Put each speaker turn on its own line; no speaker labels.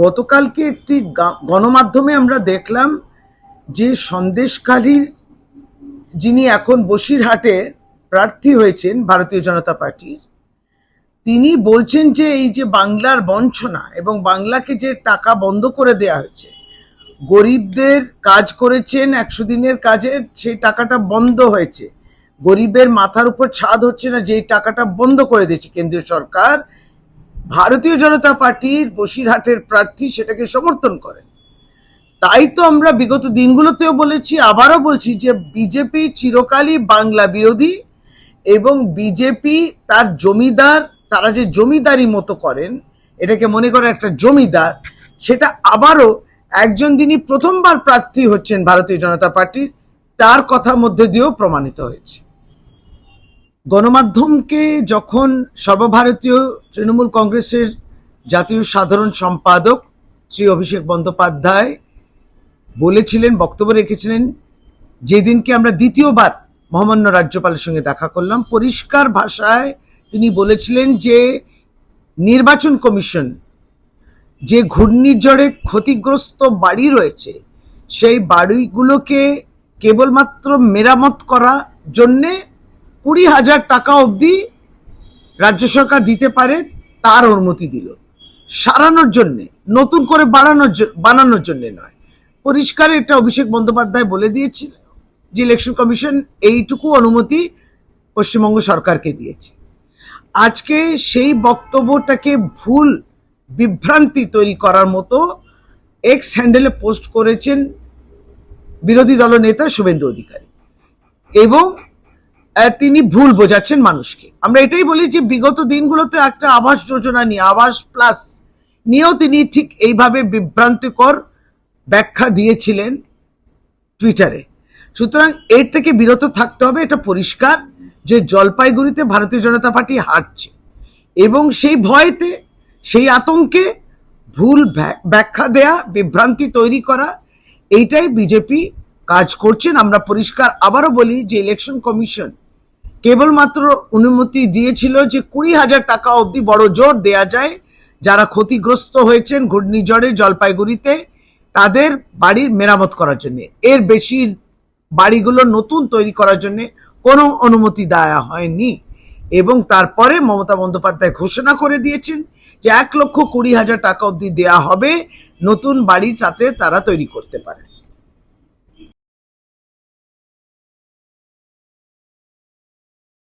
গতকালকে একটি গণমাধ্যমে আমরা দেখলাম যে সন্দেশকালীর যিনি এখন বসিরহাটে প্রার্থী হয়েছেন ভারতীয় জনতা পার্টির, তিনি বলছেন যে এই যে বাংলার বঞ্চনা এবং বাংলাকে যে টাকা বন্ধ করে দেয়া হয়েছে, গরিবদের কাজ করেছেন, একশো দিনের কাজের সেই টাকাটা বন্ধ হয়েছে। গরিবের মাথার উপর ছাদ হচ্ছে না যেই টাকাটা বন্ধ করে দিয়েছে কেন্দ্রীয় সরকার। ভারতীয় জনতা পার্টির বসিরহাটের প্রার্থী সেটাকে সমর্থন করেন। তাই তো আমরা বিগত দিনগুলোতেও বলেছি, আবারও বলছি যে বিজেপি চিরকালই বাংলা বিরোধী এবং বিজেপি তার জমিদার, তারা যে জমিদারি মতো করেন, এটাকে মনে করে একটা জমিদার, সেটা আবারও একজন যিনি প্রথমবার প্রার্থী হচ্ছেন ভারতীয় জনতা পার্টির, তার কথার মধ্যে দিয়েও প্রমাণিত হয়েছে। গণমাধ্যমকে যখন সর্বভারতীয় তৃণমূল কংগ্রেসের জাতীয় সাধারণ সম্পাদক শ্রী অভিষেক বন্দ্যোপাধ্যায় বলেছিলেন, বক্তব্য রেখেছিলেন, যেদিনকে আমরা দ্বিতীয়বার মহামান্য রাজ্যপালের সঙ্গে দেখা করলাম, পরিষ্কার ভাষায় তিনি বলেছিলেন যে নির্বাচন কমিশন যে ঘূর্ণিঝড়ে ক্ষতিগ্রস্ত বাড়ি রয়েছে, সেই বাড়িগুলোকে কেবলমাত্র মেরামত করা জন্যে কুড়ি হাজার টাকা অবধি রাজ্য সরকার দিতে পারে তার অনুমতি দিল। সারানোর জন্যে, নতুন করে বাড়ানোর বানানোর জন্য নয়। পরিষ্কার এটা অভিষেক বন্দ্যোপাধ্যায় বলে দিয়েছিল যে ইলেকশন কমিশন এইটুকু অনুমতি পশ্চিমবঙ্গ সরকারকে দিয়েছে। আজকে সেই বক্তব্যটাকে ভুল বিভ্রান্তি তৈরি করার মতো এক্স হ্যান্ডেলে পোস্ট করেছেন বিরোধী দল নেতা শুভেন্দু অধিকারী। এবং তিনি ভুল বোঝাচ্ছেন মানুষকে। আমরা এটাই বলি যে বিগত দিনগুলোতে একটা আবাস যোজনা নিয়ে, আবাস প্লাস নিয়েও তিনি ঠিক এইভাবে বিভ্রান্তিকর ব্যাখ্যা দিয়েছিলেন টুইটারে সুতরাং এর থেকে বিরত থাকতে হবে, এটা পরিষ্কার, যে জলপাইগুড়িতে ভারতীয় জনতা পার্টি হারছে। এবং সেই ভয়তে, সেই আতঙ্কে ভুল ব্যা- ব্যাখ্যা দেয়া, বিভ্রান্তি তৈরি করা, এইটাই বিজেপি কাজ করছেন। আমরা পরিষ্কার আবারও বলি যে ইলেকশন কমিশন কেবলমাত্র অনুমতি দিয়েছিল যে কুড়ি হাজার টাকা অবধি বড় জোর দেয়া যায়। যারা ক্ষতিগ্রস্ত হয়েছেন ঘূর্ণিঝড়ে, জলপাইগুড়িতে, তাদের বাড়ির মেরামত করার জন্য। এর বেশি বাড়িগুলো নতুন তৈরি করার জন্য কোনো অনুমতি দেওয়া হয়নি। এবং তারপরে মমতা বন্দ্যোপাধ্যায় ঘোষণা করে দিয়েছেন যে এক লক্ষ কুড়ি হাজার টাকা অবধি দেয়া হবে। নতুন বাড়ি যাতে তারা তৈরি করতে পারে।